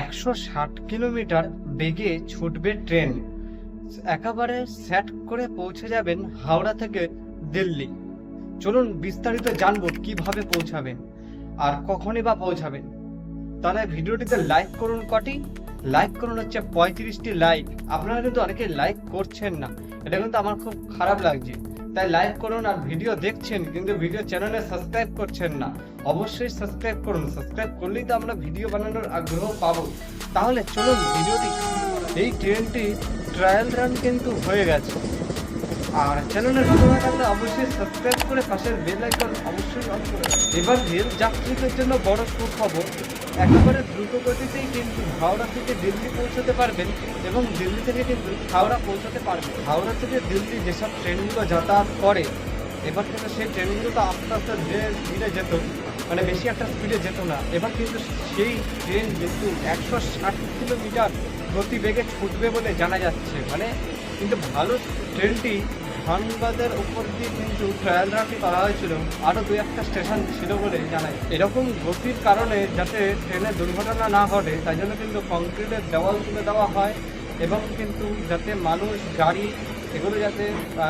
একশো ষাট কিলোমিটার বেগে ছুটবে ট্রেন। একেবারে সেট করে পৌঁছে যাবেন হাওড়া থেকে দিল্লি। চলুন বিস্তারিত জানব কীভাবে পৌঁছাবেন আর কখনই বা পৌঁছাবেন। তাহলে ভিডিওটিতে লাইক করুন কটি। লাইক করুন হচ্ছে পঁয়ত্রিশটি লাইক আপনারা কিন্তু অনেকে লাইক করছেন না। এটা কিন্তু আমার খুব খারাপ লাগছে। তাই লাইক করুন আর ভিডিও দেখছেন, কিন্তু ভিডিও চ্যানেলে সাবস্ক্রাইব করছেন না। অবশ্যই সাবস্ক্রাইব করুন। সাবস্ক্রাইব করলেই তো আমরা ভিডিও বানানোর আগ্রহ পাবো। তাহলে চলুন ভিডিওটি এই ট্রেনটি ট্রায়াল রান কিন্তু হয়ে গেছে। আর চ্যানেলের হয়ে থাকলে অবশ্যই সাবস্ক্রাইব করে পাশের বেল আইকন অবশ্যই অন করে এবার রেল যাত্রীদের জন্য বড় সুখবর একেবারে দ্রুত গতিতেই কিন্তু হাওড়া থেকে দিল্লি পৌঁছতে পারবেন এবং দিল্লি থেকে কিন্তু হাওড়া পৌঁছতে পারবেন। হাওড়া থেকে দিল্লি যেসব ট্রেনগুলো যাতায়াত করে, এবার কিন্তু সেই ট্রেনগুলো তো আস্তে আস্তে ধীরে ধীরে যেত মানে বেশি একটা স্পিডে যেত না। এবার কিন্তু সেই ট্রেন কিন্তু একশো ষাট কিলোমিটার গতিবেগে ছুটবে বলে জানা যাচ্ছে। মানে কিন্তু ভালো ট্রেনটি ধানবাদের উপর দিয়ে কিন্তু ট্রায়াল রানটি করা হয়েছিল। আরও দু একটা স্টেশন ছিল বলে জানায়। এরকম গতির কারণে যাতে ট্রেনে দুর্ঘটনা না ঘটে, তাই জন্য কিন্তু কংক্রিটের দেওয়াল তুলে দেওয়া হয় এবং কিন্তু যাতে মানুষ, গাড়ি, এগুলো যাতে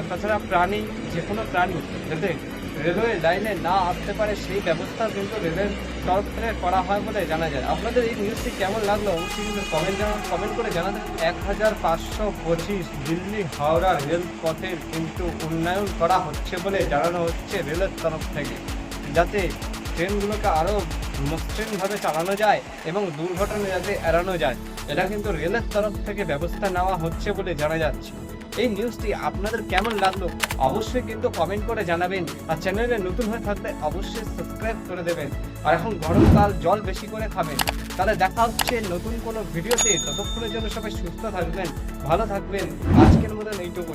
তাছাড়া প্রাণী যে কোনো প্রাণী, যাতে রেলওয়ে লাইনে না আসতে পারে সেই ব্যবস্থা কিন্তু রেলের তরফ থেকে করা হয় বলে জানা যায়। আপনাদের এই নিউজটি কেমন লাগল অবশ্যই কিন্তু কমেন্ট জানান কমেন্ট করে জানাতে এক হাজার পাঁচশো পঁচিশ দিল্লি হাওড়া রেল পথের কিন্তু উন্নয়ন করা হচ্ছে বলে জানানো হচ্ছে রেলের তরফ থেকে। যাতে ট্রেনগুলোকে আরও মসৃণভাবে চালানো যায় এবং দুর্ঘটনা যাতে এড়ানো যায়, এটা কিন্তু রেলের তরফ থেকে ব্যবস্থা নেওয়া হচ্ছে বলে জানা যাচ্ছে। এই নিউজটি আপনাদের কেমন লাগল? অবশ্যই কিন্তু কমেন্ট করে জানাবেন আর চ্যানেলে নতুন হয়ে থাকলে অবশ্যই সাবস্ক্রাইব করে দেবেন। আর এখন গরমকাল জল বেশি করে খাবেন। তাহলে দেখা হচ্ছে নতুন কোনো ভিডিওতে ততক্ষণের জন্য সবাই সুস্থ থাকবেন, ভালো থাকবেন। আজকের মতন এইটুকু